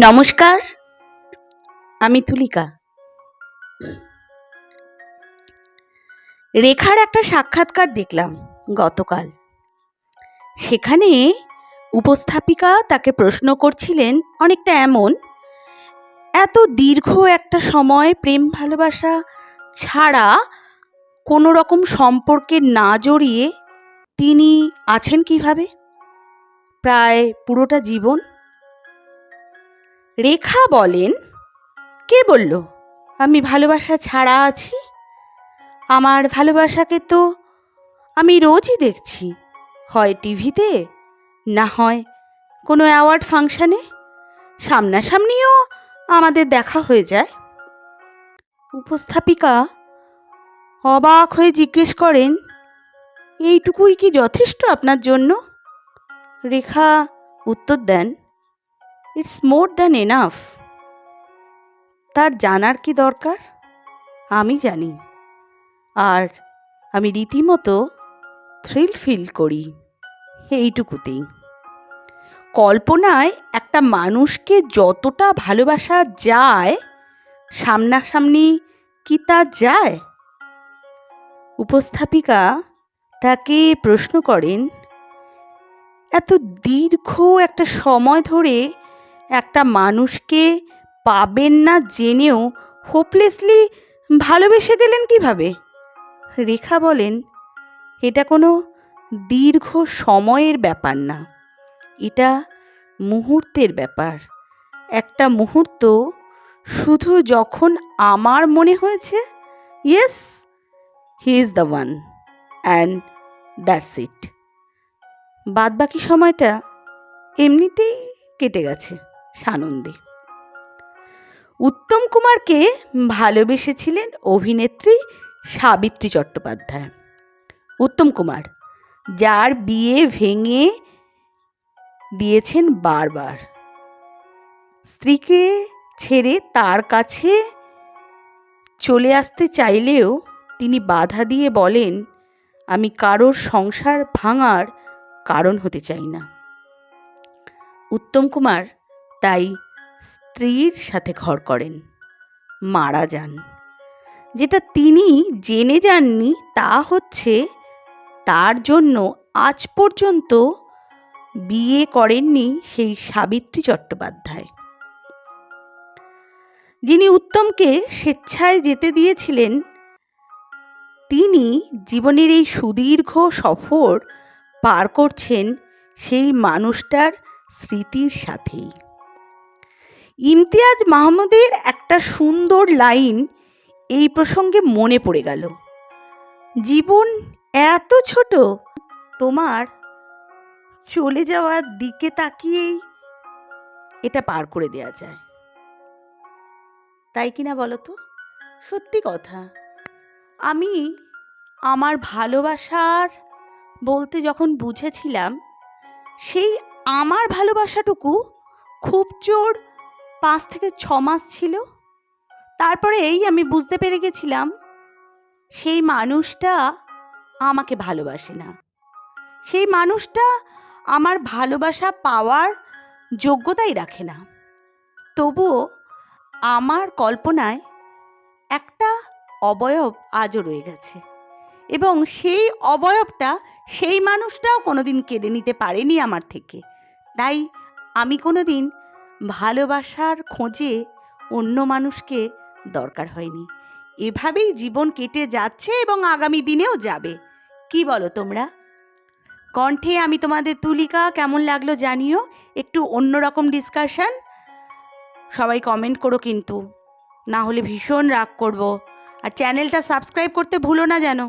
নমস্কার, আমি তুলিকা। রেখার একটা সাক্ষাৎকার দেখলাম গতকাল। সেখানে উপস্থাপিকা তাকে প্রশ্ন করছিলেন অনেকটা এমন, এত দীর্ঘ একটা সময় প্রেম ভালোবাসা ছাড়া কোনো রকম সম্পর্কে না জড়িয়ে তিনি আছেন কীভাবে? প্রায় পুরোটা জীবন রেখা বলেন, কে বলল? আমি ভালোবাসা ছাড়া আছি? আমার ভালোবাসাকে তো আমি রোজই দেখছি। হয় টিভিতে, না হয় কোনো অ্যাওয়ার্ড ফাংশানে? সামনাসামনিও আমাদের দেখা হয়ে যায়? উপস্থাপিকা অবাক হয়ে জিজ্ঞেস করেন, এইটুকুই কি যথেষ্ট আপনার জন্য? রেখা উত্তর দেন ইটস মোর দ্যান এনাফ তার জানার কি দরকার? আমি জানি। আর আমি রীতিমতো থ্রিল ফিল করি। এইটুকুতেই। কল্পনায় একটা মানুষকে যতটা ভালোবাসা যায়, সামনাসামনি কি তা যায়? উপস্থাপিকা তাকে প্রশ্ন করেন, এত দীর্ঘ একটা সময় ধরে একটা মানুষকে পাবেন না জেনেও হোপলেসলি ভালোবেসে গেলেন কীভাবে? রেখা বলেন, এটা কোনো দীর্ঘ সময়ের ব্যাপার না। এটা মুহূর্তের ব্যাপার। একটা মুহূর্ত শুধু যখন আমার মনে হয়েছে yes he is the one and that's it বাদবাকি সময়টা এমনিতেই কেটে গেছে। সানন্দে। উত্তম কুমারকে ভালোবেসেছিলেন অভিনেত্রী সাবিত্রী চট্টোপাধ্যায়। উত্তম কুমার, যার বিয়ে ভেঙে দিয়েছেন বারবার। স্ত্রীকে ছেড়ে তার কাছে চলে আসতে চাইলেও তিনি বাধা দিয়ে বলেন, আমি কারোর সংসার ভাঙার কারণ হতে চাই না। উত্তম কুমার তাই স্ত্রীর সাথে ঘর করেন। মারা যান। যেটা তিনি জেনে যাননি তা হচ্ছে তার জন্য আজ পর্যন্ত বিয়ে করেননি সেই সাবিত্রী চট্টোপাধ্যায়। যিনি উত্তমকে স্বেচ্ছায় যেতে দিয়েছিলেন, তিনি জীবনের এই সুদীর্ঘ সফর পার করছেন সেই মানুষটার স্মৃতির সাথেই। ইমতিয়াজ মাহমুদের একটা সুন্দর লাইন এই প্রসঙ্গে মনে পড়ে গেল। জীবন এত ছোট, তোমার চলে যাওয়ার দিকে তাকিয়েই এটা পার করে দেওয়া যায়। তাই কিনা বলো তো? সত্যি কথা। আমি আমার ভালোবাসার বলতে যখন বুঝেছিলাম, সেই আমার ভালোবাসাটুকু খুব জোর পাঁচ থেকে ছ মাস ছিল। তারপরে এই আমি বুঝতে পেরে গেছিলাম, সেই মানুষটা আমাকে ভালোবাসে না। সেই মানুষটা আমার ভালোবাসা পাওয়ার যোগ্যতাই রাখে না। তবুও আমার কল্পনায় একটা অবয়ব আজও রয়ে গেছে এবং সেই অবয়বটা সেই মানুষটাও কোনোদিন কেড়ে নিতে পারেনি আমার থেকে। তাই আমি কোনোদিন ভালোবাসার খোঁজে অন্য মানুষকে দরকার হয়নি। এভাবেই জীবন কেটে যাচ্ছে এবং আগামী দিনেও যাবে। কি বলো তোমরা? কণ্ঠে আমি তোমাদের তুলিকা, কেমন লাগল জানিও। একটু অন্যরকম ডিসকাশন সবাই কমেন্ট করো কিন্তু। না হলে ভীষণ রাগ করব। আর চ্যানেলটা সাবস্ক্রাইব করতে ভুলো না যেন।